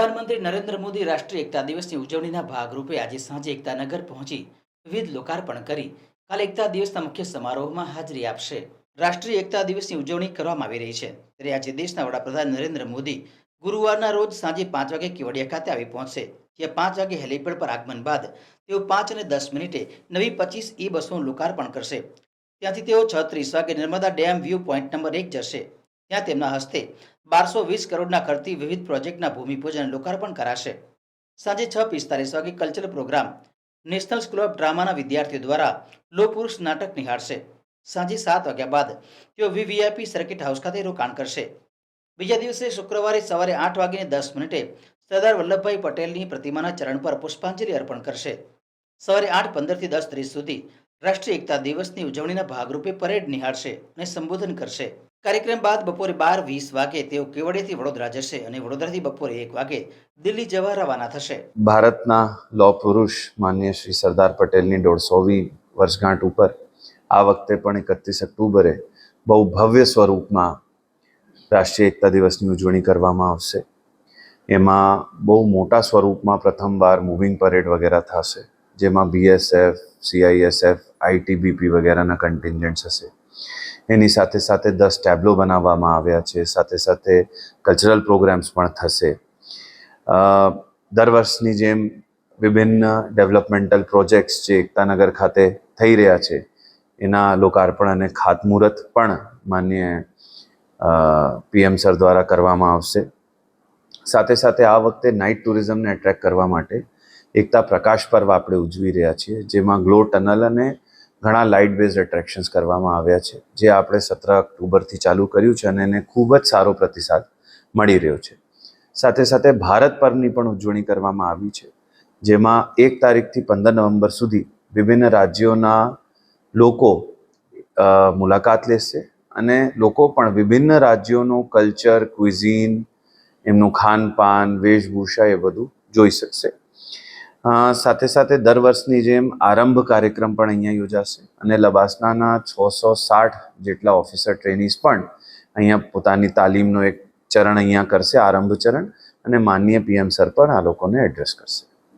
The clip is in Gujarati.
પ્રધાનમંત્રી નરેન્દ્ર મોદી રાષ્ટ્રીય એકતા દિવસની ઉજવણીના ભાગરૂપે આજે સાંજે એકતાનગર પહોંચી વિવિધ લોકાર્પણ કરી કાલે એકતા દિવસના મુખ્ય સમારોહમાં હાજરી આપશે. રાષ્ટ્રીય એકતા દિવસની ઉજવણી કરવામાં આવી રહી છે. ત્યારે આજે દેશના વડાપ્રધાન નરેન્દ્ર મોદી ગુરુવારના રોજ સાંજે પાંચ વાગે કેવડિયા ખાતે આવી પહોંચશે. જ્યાં પાંચ વાગે હેલીપેડ પર આગમન બાદ તેઓ પાંચ અને દસ મિનિટે નવી પચીસ ઈ બસોનું લોકાર્પણ કરશે. ત્યાંથી તેઓ છત્રીસ ત્રીસ વાગે Narmada dam view point number એક જશે. ત્યાં તેમના હસ્તે બારસો વીસ કરોડના ખર્ચી વિવિધ પ્રોજેક્ટના ભૂમિપૂજન લોકાર્પણ કરાશે. સાંજે છ પિસ્તાલીસ વાગે cultural programme national school of ડ્રામાના વિદ્યાર્થીઓ દ્વારા લો પુરુષ નાટક નિહાળશે. સાંજે સાત વાગ્યા બાદ તેઓ વીવીઆઈપી સર્કિટ હાઉસ ખાતે રોકાણ કરશે. બીજા દિવસે શુક્રવારે સવારે આઠ વાગીને દસ મિનિટે સરદાર વલ્લભભાઈ પટેલની પ્રતિમાના ચરણ પર પુષ્પાંજલિ અર્પણ કરશે. સવારે આઠ પંદરથી દસ ત્રીસ સુધી રાષ્ટ્રીય એકતા દિવસની ઉજવણીના ભાગરૂપે પરેડ નિહાળશે અને સંબોધન કરશે. કાર્યક્રમ બાદ બપોરે બાર વીસ વાગે તેઓ કેવડિયાથી વડોદરા જશે અને વડોદરાથી બપોરે એક વાગે દિલ્હી જવા રવાના થશે. ભારતના લો પુરુષ માન્ય શ્રી સરદાર પટેલની દોઢસોવી વર્ષગાંઠ ઉપર આ વખતે પણ એકત્રીસ ઓક્ટોબરે બહુ ભવ્ય સ્વરૂપમાં રાષ્ટ્રીય એકતા દિવસની ઉજવણી કરવામાં આવશે. એમાં બહુ મોટા સ્વરૂપમાં પ્રથમવાર મૂવિંગ પરેડ વગેરે થશે, જેમાં બીએસએફ સીઆઈએસએફ આઈટીબીપી વગેરેના કન્ટિન્જન્ટ્સ હશે. એની સાથે સાથે દસ ટેબ્લો બનાવવામાં આવ્યા છે. સાથે સાથે કલ્ચરલ પ્રોગ્રામ્સ પણ થશે. દર વર્ષની જેમ વિભિન્ન ડેવલપમેન્ટલ પ્રોજેક્ટ્સ જે એકતાનગર ખાતે થઈ રહ્યા છે, એના લોકાર્પણ અને ખાતમુહૂર્ત પણ માન્ય પીએમ સર દ્વારા કરવામાં આવશે. સાથે સાથે આ વખતે નાઇટ ટુરિઝમને એટ્રેક્ટ કરવા માટે એકતા પ્રકાશ પર્વ આપણે ઉજવી રહ્યા છીએ, જેમાં ગ્લો ટનલ અને ઘણા લાઇટ બેઝ એટ્રેક્શન્સ કરવામાં આવ્યા છે, જે આપણે સત્ર ઓક્ટોબરથી ચાલુ કર્યું છે અને એને ખૂબ જ સારો પ્રતિસાદ મળી રહ્યો છે. સાથે સાથે ભારત પર્વની પણ ઉજવણી કરવામાં આવી છે, જેમાં એક તારીખથી પંદર નવેમ્બર સુધી વિભિન્ન રાજ્યોના લોકો મુલાકાત લેશે અને લોકો પણ વિભિન્ન રાજ્યોનું કલ્ચર ક્વિઝિન એમનું ખાનપાન, વેશભૂષા એ બધું જોઈ શકશે. સાથે સાથે દર વર્ષની જેમ આરંભ કાર્યક્રમ પણ અહીંયા યોજાશે અને લબાસનાના છસો સાઠ જેટલા ઓફિસર ટ્રેનીઝ પણ અહીંયા પોતાની તાલીમનો એક ચરણ અહીંયા કરશે, આરંભ ચરણ, અને માનનીય પીએમ સર પણ આ લોકોને એડ્રેસ કરશે.